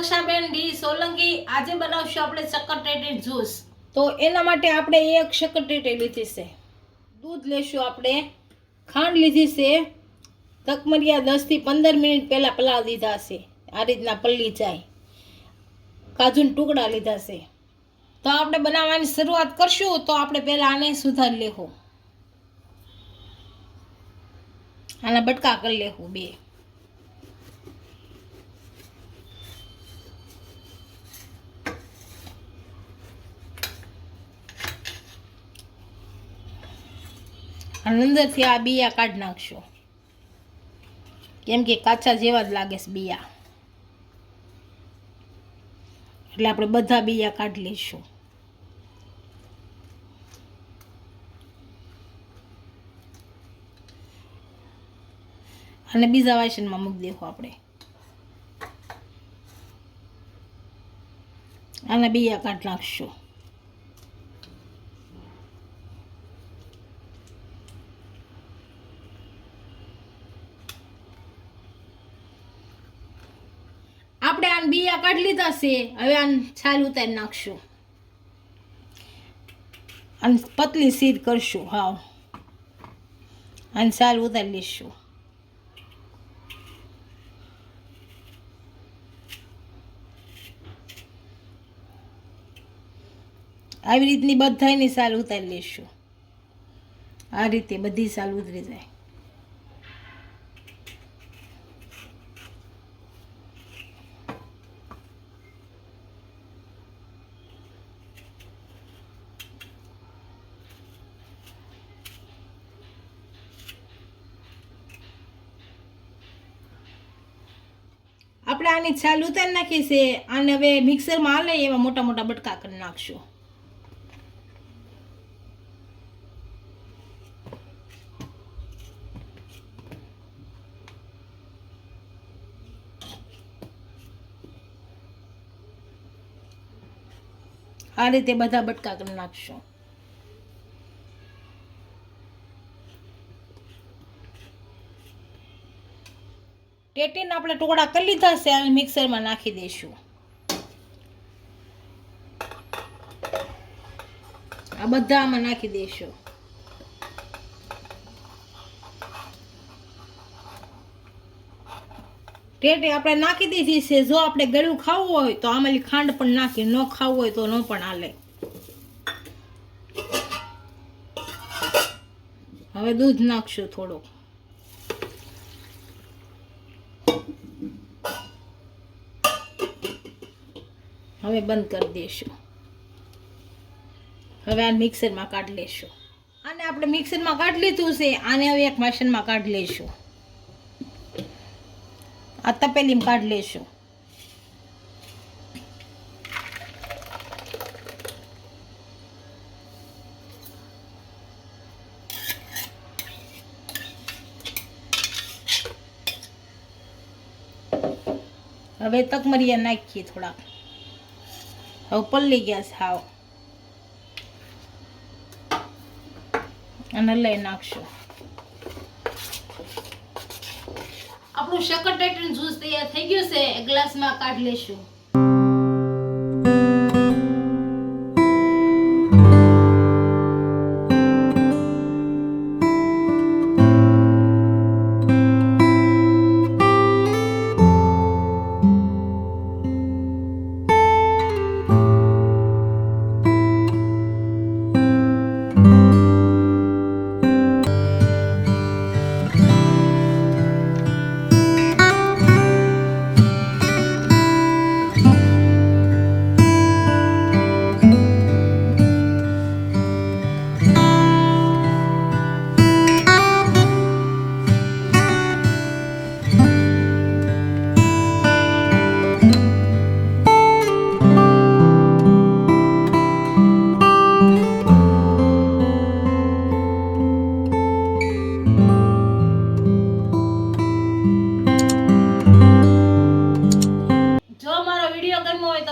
કક્ષાબેન D Solanki, આજે બનાવશું આપણે સક્કરટેટી જ્યુસ. તો એના માટે આપણે એક શક્કરટેટી લીધી છે. દૂધ લેશું આપણે. ખાંડ લીધી છે. તકમરિયા દસથી પંદર મિનિટ પહેલાં પલાળ દીધા છે. આ રીતના પલ્લી જાય. કાજુના ટુકડા લીધા છે. તો આપણે બનાવવાની શરૂઆત કરશું, તો આપણે પહેલાં આને સુધારી લેવું. આના બટકા કરી લેવું બે. અને અંદરથી આ બિયા કાઢી નાખશો. કેમ કે કાચા જેવા જ લાગે છે બિયા. એટલે આપણે બધા બિયા કાઢી લઈશું. અને બીજા વાસણમાં મૂકી દેવું આપણે. આના બિયા કાઢી નાખશું. આપણે આને બીયા કાઢી લીધા છે. હવે આને છાલ ઉતારી નાખશું. અને પતલી સીધ કરશું, હાવ. અને છાલ ઉતારી લઈશું. આવી રીતની બધાની સાલ ઉતારી લઈશું. આ રીતે બધી સાલ ઉતરી જાય. આપણે આની છાલ ઉતારી નાખી છે આને હવે મિક્સરમાં હાલે એવા મોટા મોટા બટકા કરી નાખશું. આ રીતે બધા બટકા કરી નાખશું. ટેટીને આપણે ટુકડા કરી લીધા છે અને મિક્સરમાં નાખી દઈશું. આ બધા આમાં નાખી દઈશું. ટેટી આપણે નાખી દીધી છે, જો આપણે ગળ્યું ખાવું હોય તો આમાં ખાંડ પણ નાખી, ન ખાવું હોય તો ન પણ હાલે. હવે દૂધ નાખશું થોડુંક. હવે બંધ કરી દઈશું હવે આ મિક્સરમાં કાઢી લઈશું આને આપણે મિક્સરમાં કાઢી લીધું છે, આને હવે એક મશીનમાં કાઢી લઈશું આ તપેલીમાં કાઢી લઈશું હવે તકમરિયા નાખીએ થોડાક. હવે પલ્લી ગયા હાવ. અને લઈ નાખશું. આપણું સક્કરટેટીનું જ્યુસ તૈયાર થઈ ગયું છે. ગ્લાસમાં કાઢી લેશું